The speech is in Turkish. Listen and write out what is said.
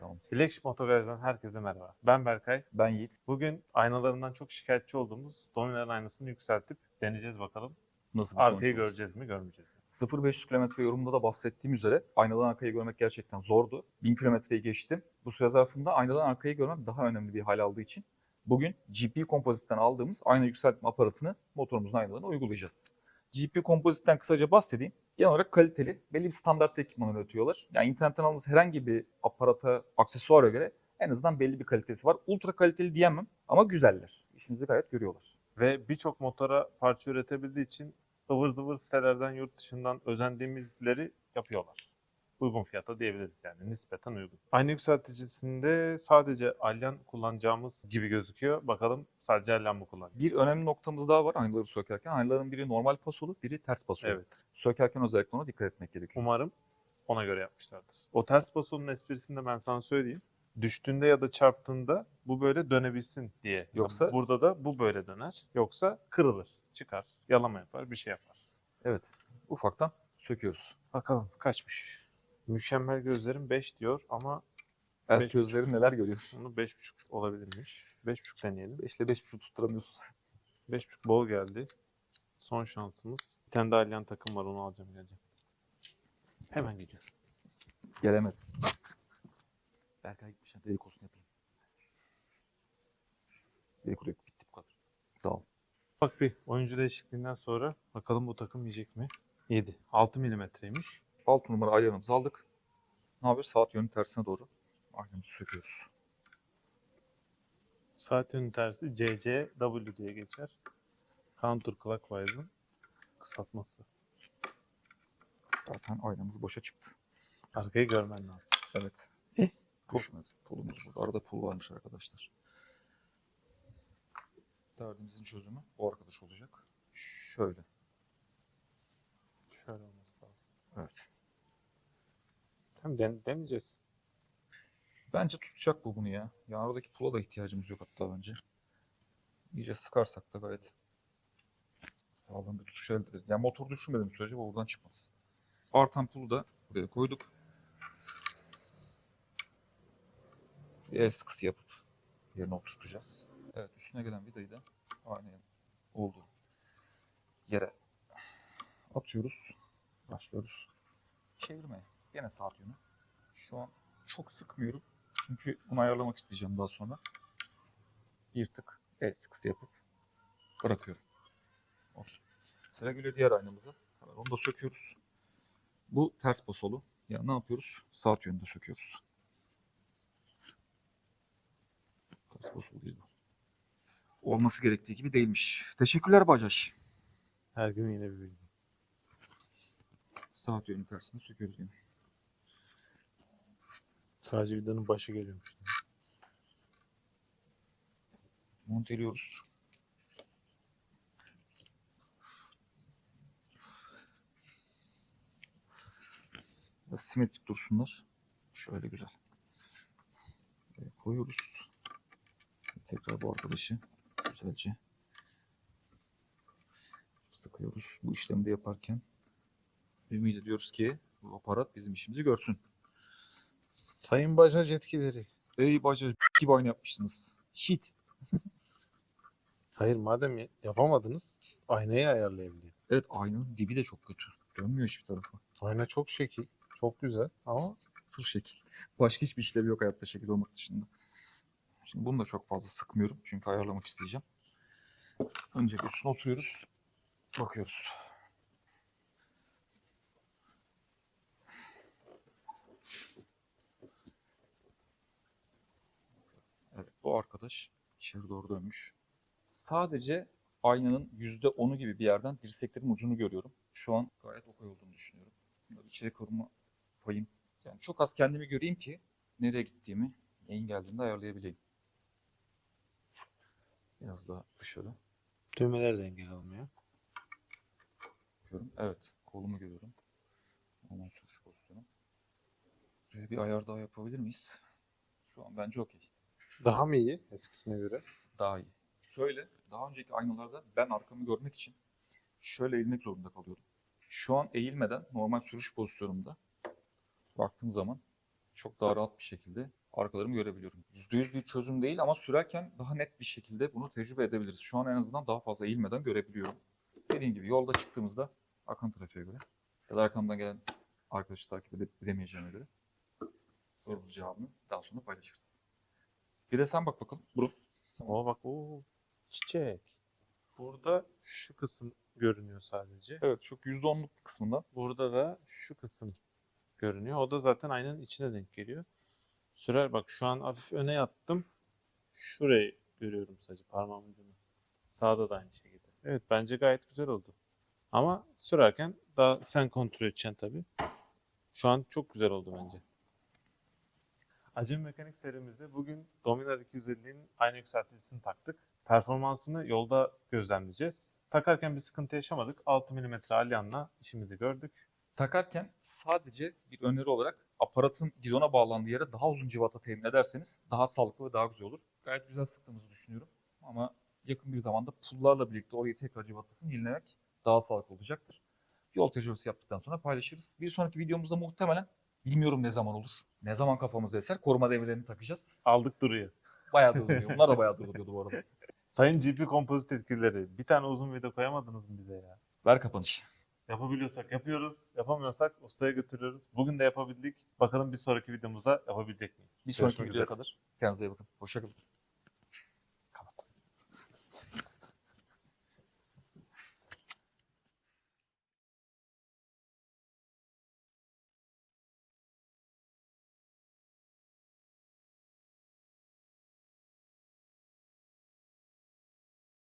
Tamam. Bilekşik Motogaraj'dan herkese merhaba. Ben Berkay. Ben Yiğit. Bugün aynalarından çok şikayetçi olduğumuz Dominar'ın aynasını yükseltip deneyeceğiz bakalım. Nasıl bir sonuç Arkayı olur? göreceğiz mi, görmeyeceğiz mi? 0-500 kilometre yorumunda da bahsettiğim üzere aynadan arkayı görmek gerçekten zordu. 1000 kilometreyi geçtim. Bu süre zarfında aynadan arkayı görmek daha önemli bir hal aldığı için bugün GP Composite'den aldığımız ayna yükseltme aparatını motorumuzun aynalarına uygulayacağız. GP Composite'den kısaca bahsedeyim. Genel olarak kaliteli, belli bir standartta ekipman üretiyorlar. Yani internetten aldığınız herhangi bir aparata, aksesuara göre en azından belli bir kalitesi var. Ultra kaliteli diyemem ama güzeller. İşimizi gayet görüyorlar. Ve birçok motora parça üretebildiği için ıvır zıvır sitelerden, yurt dışından özendiğimizleri yapıyorlar. Uygun fiyata diyebiliriz yani nispeten uygun. Ayna yükselticisinde sadece alyan kullanacağımız gibi gözüküyor. Bakalım sadece alyan mı kullanacağız? Bir önemli noktamız daha var aynaları sökerken. Aynaların biri normal pasolu, biri ters pasolu. Evet. Sökerken özellikle ona dikkat etmek gerekiyor. Umarım ona göre yapmışlardır. O ters basonun esprisini de ben sana söyleyeyim. Düştüğünde ya da çarptığında bu böyle dönebilsin diye. Yoksa- Mesela burada da bu böyle döner. Yoksa kırılır, çıkar, yalama yapar, bir şey yapar. Evet. Ufaktan söküyoruz. Bakalım kaçmış. Mükemmel gözlerim 5 diyor ama El Beş gözleri neler görüyor. bunu 5.5 olabilirmiş. 5.5 deneyelim. 5 ile 5.5 tutturamıyorsun sen. 5.5 bol geldi. Son şansımız. Bir tane daha alyan takım var onu alacağım geleceğim. Hemen gidiyorum. Gelemedi. Berkay gitmiş. Dedikodusunu yapayım. Dedikodu yok. Bitti bu kadar. Sağ ol. Bak bir oyuncu değişikliğinden sonra bakalım bu takım yiyecek mi? Yedi. 6 milimetreymiş. 6 numara ayarımızı aldık. Ne yapıyoruz? Saat yönü tersine doğru. Aynamızı söküyoruz. Saat yönü tersi CCW diye geçer. Counter clockwise'ın kısaltması. Zaten aynamız boşa çıktı. Arkayı görmen lazım. Evet. Düşmedi. Pulumuz burada. Arada pul varmış arkadaşlar. Derdimizin çözümü bu arkadaş olacak. Şöyle. Şöyle olması lazım. Evet. Tamam den deneyeceğiz. Bence tutacak bu bunu ya. Yani oradaki pula da ihtiyacımız yok hatta bence. İyice sıkarsak da gayet sağlam bir tutuş elde ederiz. Yani motor düşürmediğim sürece bu buradan çıkmaz. Artan pulu da buraya koyduk. Bir el sıkısı yapıp yerine oturtacağız. Evet üstüne gelen vidayı da aynı olduğu yere atıyoruz. Başlıyoruz. Çevirmeye. Gene saat yönü. Şu an çok sıkmıyorum. Çünkü bunu ayarlamak isteyeceğim daha sonra. Bir tık el sıkısı yapıp bırakıyorum. Okey. Sıra geliyor diğer aynamıza. Onu da söküyoruz. Bu ters basolu. Yani ne yapıyoruz? Saat yönünde söküyoruz. Ters basolu değil bu. Olması gerektiği gibi değilmiş. Teşekkürler Bacaş. Her gün yine bir bilgi. Saat yönü tersine söküyoruz yine. Sadece vidanın başı geliyormuş. Monteliyoruz. Simetrik dursunlar. Şöyle güzel. Buraya koyuyoruz. Tekrar bu arkadaşı güzelce sıkıyoruz. Bu işlemi de yaparken ümit ediyoruz ki bu aparat bizim işimizi görsün. Sayın Bajaj etkileri. Ey baca gibi aynı yapmışsınız. Shit. Hayır madem yapamadınız aynayı ayarlayabilir. Evet aynanın dibi de çok kötü. Dönmüyor hiçbir tarafa. Ayna çok şekil. Çok güzel ama Sırf şekil. Başka hiçbir işlevi yok hayatta şekil olmak dışında. Şimdi bunu da çok fazla sıkmıyorum. Çünkü ayarlamak isteyeceğim. Önce üstüne oturuyoruz. Bakıyoruz. Evet bu arkadaş içeri doğru dönmüş. Sadece aynanın %10'u gibi bir yerden dirseklerin ucunu görüyorum. Şu an gayet okay olduğunu düşünüyorum. İçeri kırma payım yani çok az kendimi göreyim ki nereye gittiğimi yayın geldiğinde ayarlayabileyim. Biraz daha dışarı düğmeler de engel olmuyor. bakıyorum. Evet, kolumu görüyorum. Normal sürüş pozisyonu. Buraya bir ayar daha yapabilir miyiz? Şu an bence okey. Daha mı iyi eskisine göre? Daha iyi. Şöyle, daha önceki aynalarda ben arkamı görmek için şöyle eğilmek zorunda kalıyorum. Şu an eğilmeden normal sürüş pozisyonumda baktığım zaman çok daha rahat bir şekilde arkalarımı görebiliyorum. %100 bir çözüm değil ama sürerken daha net bir şekilde bunu tecrübe edebiliriz. Şu an en azından daha fazla eğilmeden görebiliyorum. Dediğim gibi yolda çıktığımızda akan trafiğe göre ya da arkamdan gelen arkadaşı takip edemeyeceğime göre sorumuz cevabını daha sonra paylaşırız. Bir de sen bak bakalım. Burun. Oo bak o çiçek. Burada şu kısım görünüyor sadece. Evet çok %10'luk kısmından. Burada da şu kısım görünüyor. O da zaten aynanın içine denk geliyor. Sürer bak şu an hafif öne yattım. Şurayı görüyorum sadece parmağımın ucunu. Sağda da aynı şekilde. Evet bence gayet güzel oldu. Ama sürerken daha sen kontrol edeceksin tabii. Şu an çok güzel oldu bence. Acem Mekanik serimizde bugün Dominar 250'nin aynı yükselticisini taktık. Performansını yolda gözlemleyeceğiz. Takarken bir sıkıntı yaşamadık. 6 mm alyanla işimizi gördük. Takarken sadece bir öneri olarak aparatın gidona bağlandığı yere daha uzun civata temin ederseniz daha sağlıklı ve daha güzel olur. Gayet güzel sıktığımızı düşünüyorum. Ama yakın bir zamanda pullarla birlikte orayı tekrar civatasını yenilemek daha sağlıklı olacaktır. Yol tecrübesi yaptıktan sonra paylaşırız. Bir sonraki videomuzda muhtemelen bilmiyorum ne zaman olur. Ne zaman kafamıza eser koruma demirlerini takacağız. Aldık duruyor. Bayağı duruluyor. Bunlar da bayağı duruluyordu bu arada. Sayın GP kompozit etkileri. Bir tane uzun video koyamadınız mı bize ya? Ver kapanış. Yapabiliyorsak yapıyoruz. Yapamıyorsak ustaya götürüyoruz. Bugün de yapabildik. Bakalım bir sonraki videomuzda yapabilecek miyiz? Bir sonraki videoya kadar kendinize iyi bakın. Hoşçakalın.